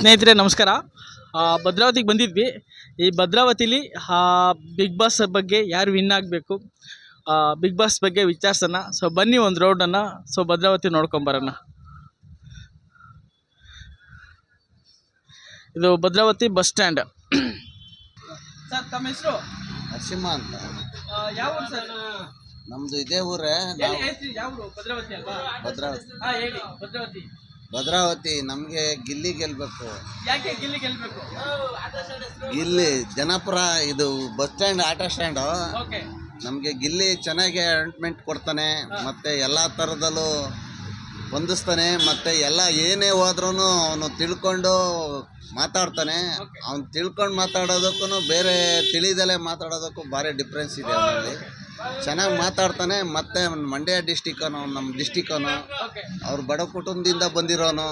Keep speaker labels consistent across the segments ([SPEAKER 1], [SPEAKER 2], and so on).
[SPEAKER 1] ಸ್ನೇಹಿತರೆ ನಮಸ್ಕಾರ. ಭದ್ರಾವತಿಗೆ ಬಂದಿದ್ವಿ. ಈ ಭದ್ರಾವತಿಲಿ ಬಿಗ್ ಬಾಸ್ ಬಗ್ಗೆ ಯಾರು ವಿನ್ ಆಗಬೇಕು? ಬಿಗ್ ಬಾಸ್ ಬಗ್ಗೆ ವಿಚಾರಿಸೋಣ. ಸೊ ಬನ್ನಿ ಒಂದು ರೋಡನ್ನು ಸೊ ಭದ್ರಾವತಿ ನೋಡ್ಕೊಂಬರೋಣ ಇದು ಭದ್ರಾವತಿ ಬಸ್ ಸ್ಟ್ಯಾಂಡ್ ಸರ್ ತಮ್ಮ ಹೆಸರು?
[SPEAKER 2] ನರಸಿಂಹ ಅಂತ.
[SPEAKER 1] ಯಾವ ಊರು ಸರ್?
[SPEAKER 2] ನಮ್ದು ಇದೇ ಊರೇ.
[SPEAKER 1] ಯಾವ ಭದ್ರಾವತಿ ಅಲ್ವಾ?
[SPEAKER 2] ಭದ್ರಾವತಿ.
[SPEAKER 1] ಹಾಂ ಹೇಳಿ. ಭದ್ರಾವತಿ
[SPEAKER 2] ನಮಗೆ ಗಿಲ್ಲಿ ಗೆಲ್ಬೇಕು.
[SPEAKER 1] ಯಾಕೆ ಗಿಲ್ಲಿ ಗೆಲ್ಲಬೇಕು
[SPEAKER 2] ಗಿಲ್ಲಿ ಜನಪುರ ಇದು bus stand auto stand.
[SPEAKER 1] Okay.
[SPEAKER 2] ನಮಗೆ ಗಿಲ್ಲಿ ಚೆನ್ನಾಗಿ ಅರೇಂಜ್ಮೆಂಟ್ ಕೊಡ್ತಾನೆ ಮತ್ತು ಎಲ್ಲ ಥರದಲ್ಲೂ ಹೊಂದಿಸ್ತಾನೆ ಮತ್ತು ಎಲ್ಲ ಏನೇ ಹೋದ್ರೂ ಅವನು ತಿಳ್ಕೊಂಡು ಮಾತಾಡ್ತಾನೆ. ಅವ್ನು ತಿಳ್ಕೊಂಡು ಮಾತಾಡೋದಕ್ಕೂ ಬೇರೆ ತಿಳಿದಲೇ ಮಾತಾಡೋದಕ್ಕೂ ಭಾರಿ ಡಿಫ್ರೆನ್ಸ್ ಇದೆ ಅವನಲ್ಲಿ ಚೆನ್ನಾಗಿ ಮಾತಾಡ್ತಾನೆ ಮತ್ತು ಮಂಡ್ಯ ಡಿಸ್ಟಿಕ್ಕನು ನಮ್ಮ ಡಿಸ್ಟಿಕ್ಕನು ಅವ್ರು ಬಡ ಕುಟುಂಬದಿಂದ ಬಂದಿರೋನು.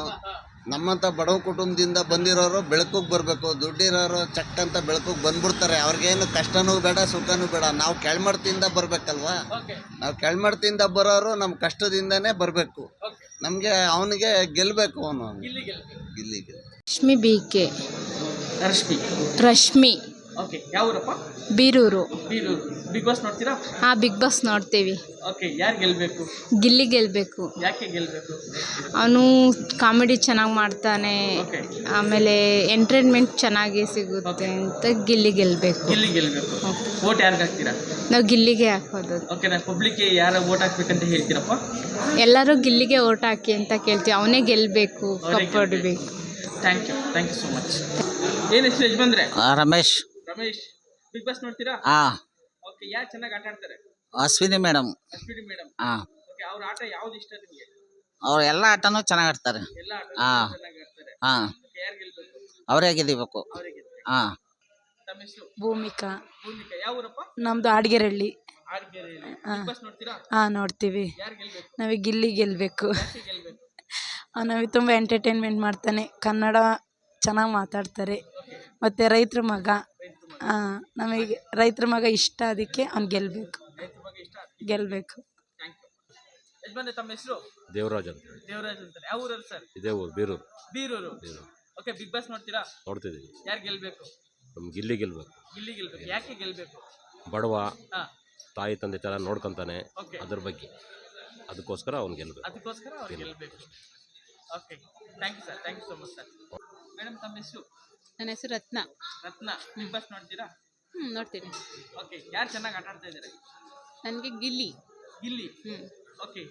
[SPEAKER 2] ನಮ್ಮಂಥ ಬಡವ ಕುಟುಂಬದಿಂದ ಬಂದಿರೋರು ಬೆಳಕಿಗೆ ಬರಬೇಕು ದುಡ್ಡಿರೋರು ಚಟ್ಟಂತ ಅಂತ ಬೆಳಕಿಗೆ ಬಂದ್ಬಿಡ್ತಾರೆ. ಅವ್ರಿಗೇನು ಕಷ್ಟನೂ ಬೇಡ ಸುಖನೂ ಬೇಡ. ನಾವು ಕೆಳಮಟ್ಟದಿಂದ ಬರಬೇಕಲ್ವಾ? ನಾವು ಕೆಳಮಟ್ಟದಿಂದ ಬರೋರು ನಮ್ಮ ಕಷ್ಟದಿಂದನೇ ಬರಬೇಕು. ನಮಗೆ ಅವನಿಗೆ ಗೆಲ್ಲಬೇಕು ಅವನು. ಇಲ್ಲಿಗೆ
[SPEAKER 3] Rashmi B K.
[SPEAKER 1] Rashmi.
[SPEAKER 3] Rashmi.
[SPEAKER 1] Okay ಯಾವ ಊರಪ್ಪ
[SPEAKER 3] ಬೀರೂರು.
[SPEAKER 1] ಬೀರೂರು. ಬಿಗ್ ಬಾಸ್ ನೋಡ್ತೀರಾ?
[SPEAKER 3] ಹಾಂ ಬಿಗ್ ಬಾಸ್ ನೋಡ್ತೀವಿ.
[SPEAKER 1] ಓಕೆ ಯಾರು ಗೆಲ್ಲಬೇಕು
[SPEAKER 3] ಗಿಲ್ಲಿ ಗೆಲ್ಲಬೇಕು
[SPEAKER 1] ಯಾಕೆ ಗೆಲ್ಲಬೇಕು
[SPEAKER 3] ಅವನು ಕಾಮಿಡಿ ಚೆನ್ನಾಗಿ ಮಾಡ್ತಾನೆ.
[SPEAKER 1] ಓಕೆ
[SPEAKER 3] ಆಮೇಲೆ ಎಂಟರ್ಟೈನ್ಮೆಂಟ್ ಚೆನ್ನಾಗಿ ಸಿಗುತ್ತೆ ಅಂತ ಗಿಲ್ಲಿ ಗೆಲ್ಬೇಕು.
[SPEAKER 1] ಗಿಲ್ಲಿ ಗೆಲ್ಲಬೇಕು ಓಟ್ ಯಾರಿಗೆ ಹಾಕ್ತೀರಾ?
[SPEAKER 3] ನಾವು ಗಿಲ್ಲಿಗೆ ಹಾಕೋದು.
[SPEAKER 1] ಓಕೆ ನಾನು ಪಬ್ಲಿಕ್ಗೆ ಯಾರು ಓಟ್ ಹಾಕ್ಬೇಕಂತ ಹೇಳ್ತೀರಪ್ಪ?
[SPEAKER 3] ಎಲ್ಲರೂ ಗಿಲ್ಲಿಗೆ ಓಟ್ ಹಾಕಿ ಅಂತ ಕೇಳ್ತೀವಿ. ಅವನೇ ಗೆಲ್ಲಬೇಕು
[SPEAKER 1] ಅವನೇ
[SPEAKER 3] ಕಪ್ ಹೊಡಿಬೇಕು.
[SPEAKER 1] Thank you thank you so much ಏನು ಹೆಸರು ಯಜಮಾನ್ರೆ?
[SPEAKER 4] ರಮೇಶ್.
[SPEAKER 1] ರಮೇಶ್ ಬಿಗ್ ಬಾಸ್ ನೋಡ್ತೀರಾ?
[SPEAKER 4] ಹಾಂ
[SPEAKER 1] ಓಕೆ ಯಾರು ಚೆನ್ನಾಗಿ ಆಟ ಆಡ್ತಾರೆ?
[SPEAKER 4] ಅಶ್ವಿನಿ ಮೇಡಮ್
[SPEAKER 1] ಅಶ್ವಿನಿ ಮೇಡಮ್
[SPEAKER 4] ಹಾಂ
[SPEAKER 1] ಓಕೆ ಅವ್ರ ಆಟ ಯಾವ್ದು ಇಷ್ಟ ನಿಮಗೆ?
[SPEAKER 4] ಅವ್ರ ಎಲ್ಲ ಆಟನೂ ಚೆನ್ನಾಗಿ ಆಡ್ತಾರೆ.
[SPEAKER 1] ಎಲ್ಲ ಆಟ
[SPEAKER 4] ಹಾ.
[SPEAKER 1] ಚೆನ್ನಾಗಿ ಆಡ್ತಾರೆ.
[SPEAKER 4] ಹಾಂ
[SPEAKER 1] ಓಕೆ ಯಾರು ಗೆಲ್ಲಬೇಕು
[SPEAKER 4] ಅವರೇ ಗೆದಿಬೇಕು
[SPEAKER 1] ಅವರಿಗೆ
[SPEAKER 4] ಹಾಂ
[SPEAKER 1] ತಮ್ಮ ಹೆಸರು?
[SPEAKER 3] ಭೂಮಿಕಾ.
[SPEAKER 1] ಭೂಮಿಕಾ ಯಾವ ಊರಪ್ಪ?
[SPEAKER 3] ನಮ್ಮದು ಆಡ್ಗೆರಳ್ಳಿ.
[SPEAKER 1] ಆಡ್ಗೆರೆ ಬಿಗ್ ಬಾಸ್ ನೋಡ್ತೀರಾ?
[SPEAKER 3] ಹಾಂ ನೋಡ್ತೀವಿ.
[SPEAKER 1] ಯಾರು ಗೆಲ್ಬೇಕು?
[SPEAKER 3] ನಮಗೆ ಗಿಲ್ಲಿ ಗೆಲ್ಬೇಕು.
[SPEAKER 1] ಯಾಕೆ ಗೆಲ್ಲಬೇಕು
[SPEAKER 3] ನಮಗೆ ತುಂಬ ಎಂಟರ್ಟೈನ್ಮೆಂಟ್ ಮಾಡ್ತಾನೆ. ಕನ್ನಡ ಚೆನ್ನಾಗಿ ಮಾತಾಡ್ತಾರೆ. ಮತ್ತೆ ರೈತರ ಮಗ. ನಮಗೆ ರೈತರ ಮಗ ಇಷ್ಟ ಅದಕ್ಕೆ ಅವ್ನು ಗೆಲ್ಲಬೇಕು ಗೆಲ್ಲಬೇಕು
[SPEAKER 1] ಥ್ಯಾಂಕ್ ಯು ಯಜಮಾನ್ರೆ ತಮ್ಮ ಹೆಸರು?
[SPEAKER 5] ದೇವರಾಜ್ ಅಂತ ಹೇಳಿ.
[SPEAKER 1] ದೇವರಾಜ್ ಅಂತಾರೆ ಯಾವ ಊರಲ್ಲಿ ಸರ್?
[SPEAKER 5] ಇದೇ ಊರು Birur.
[SPEAKER 1] Birur. Okay Bigg Boss ನೋಡ್ತೀರಾ?
[SPEAKER 5] ನೋಡ್ತಿದ್ದೀವಿ.
[SPEAKER 1] ಯಾರು ಗೆಲ್ಲಬೇಕು
[SPEAKER 5] ನಮಗೆ ಇಲ್ಲಿ ಗೆಲ್ಬೇಕು.
[SPEAKER 1] ಇಲ್ಲಿ ಗೆಲ್ಬೇಕು. ಯಾಕೆ ಗೆಲ್ಲಬೇಕು
[SPEAKER 5] ಬಡವ
[SPEAKER 1] ಹಾಂ.
[SPEAKER 5] ತಾಯಿ ತಂದೆ ತರ ನೋಡ್ಕೊಂತಾನೆ
[SPEAKER 1] ಓಕೆ
[SPEAKER 5] ಅದ್ರ ಬಗ್ಗೆ. ಅದಕ್ಕೋಸ್ಕರ ಅವ್ನು ಗೆಲ್ಬೇಕು.
[SPEAKER 1] ಅದಕ್ಕೋಸ್ಕರ ಅವ್ರು ಗೆಲ್ಲಬೇಕು okay thank you sir thank you so much sir madam ತಮ್ಮ ಹೆಸರು?
[SPEAKER 3] ನನ್ನ ಹೆಸರು ರತ್ನ.
[SPEAKER 1] ರತ್ನ. ಬಿಗ್ ಬಾಸ್ ನೋಡ್ತೀರಾ?
[SPEAKER 3] ಹ್ಞೂ ನೋಡ್ತೀನಿ.
[SPEAKER 1] ಓಕೆ ಯಾರು ಚೆನ್ನಾಗಿ ಆಟ ಆಡ್ತಾ ಇದ್ದಾರೆ?
[SPEAKER 3] ನನಗೆ ಗಿಲ್ಲಿ.
[SPEAKER 1] ಗಿಲ್ಲಿ?
[SPEAKER 3] ಹ್ಞೂ
[SPEAKER 1] ಓಕೆ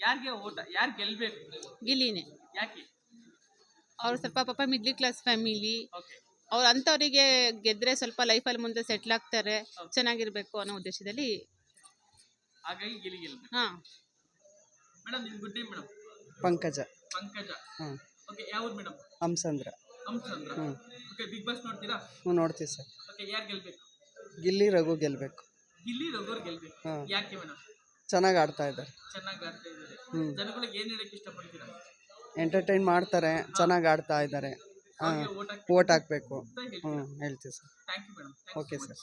[SPEAKER 1] ಯಾರಿಗೆ ಓಟ ಯಾರು ಗೆಲ್ಬೇಕು?
[SPEAKER 3] ಗಿಲ್ಲಿನೇ.
[SPEAKER 1] ಯಾಕೆ?
[SPEAKER 3] ಅವ್ರು ಸ್ವಲ್ಪ ಪಾಪ ಮಿಡ್ಲ್ ಕ್ಲಾಸ್ ಫ್ಯಾಮಿಲಿ
[SPEAKER 1] ಓಕೆ.
[SPEAKER 3] ಅವ್ರು ಅಂಥವರಿಗೆ ಗೆದ್ದರೆ ಸ್ವಲ್ಪ ಲೈಫಲ್ಲಿ ಮುಂದೆ ಸೆಟ್ಲ್ ಆಗ್ತಾರೆ ಚೆನ್ನಾಗಿರಬೇಕು ಅನ್ನೋ ಉದ್ದೇಶದಲ್ಲಿ
[SPEAKER 1] ಹಾಗಾಗಿ ಗೆಲ್ಲಬೇಕು
[SPEAKER 3] ಹಾಂ.
[SPEAKER 1] ಮೇಡಮ್ ನಿಮ್ಮ good name madam?
[SPEAKER 6] Pankaja.
[SPEAKER 1] Pankaja.
[SPEAKER 6] ಹ್ಞೂ
[SPEAKER 1] ಓಕೆ ಯಾವ್ದು ಮೇಡಮ್
[SPEAKER 6] ಹಂಸಂದ್ರ.
[SPEAKER 1] ಹಂಸಂದ್ರ.
[SPEAKER 6] ಹ್ಞೂ
[SPEAKER 1] ಓಕೆ ಬಿಗ್ ಬಾಸ್ ನೋಡ್ತೀರಾ?
[SPEAKER 6] ಹ್ಞೂ ನೋಡ್ತೀವಿ ಸರ್.
[SPEAKER 1] ಓಕೆ ಯಾರು ಗೆಲ್ಲಬೇಕು
[SPEAKER 6] ಗಿಲ್ಲಿ ರಘು ಗೆಲ್ಬೇಕು.
[SPEAKER 1] ಗಿಲ್ಲಿ ರಘುವರ್ ಗೆಲ್ಲಬೇಕು
[SPEAKER 6] ಹಾಂ.
[SPEAKER 1] ಯಾಕೆ ಮೇಡಮ್
[SPEAKER 6] ಚೆನ್ನಾಗಿ ಆಡ್ತಾ ಇದ್ದಾರೆ.
[SPEAKER 1] ಚೆನ್ನಾಗಿ ಆಡ್ತಾ ಇದ್ದಾರೆ.
[SPEAKER 6] ಹ್ಞೂ
[SPEAKER 1] ಜನಗಳಿಗೆ ಏನು ಹೇಳಕ್ಕೆ ಇಷ್ಟಪಡ್ತೀರಾ?
[SPEAKER 6] ಎಂಟರ್ಟೈನ್ ಮಾಡ್ತಾರೆ ಚೆನ್ನಾಗಿ ಆಡ್ತಾ ಇದ್ದಾರೆ. ಹಾಂ.
[SPEAKER 1] ಅವ್ರಿಗೆ ಹಾಕ್ಬೇಕು.
[SPEAKER 6] ಓಟ್ ಹಾಕಬೇಕು.
[SPEAKER 1] ಅಂತ ಹೇಳ್ತೀರಾ?
[SPEAKER 6] ಹ್ಞೂ ಹೇಳ್ತೀವಿ sir.
[SPEAKER 1] Thank you madam
[SPEAKER 6] okay sir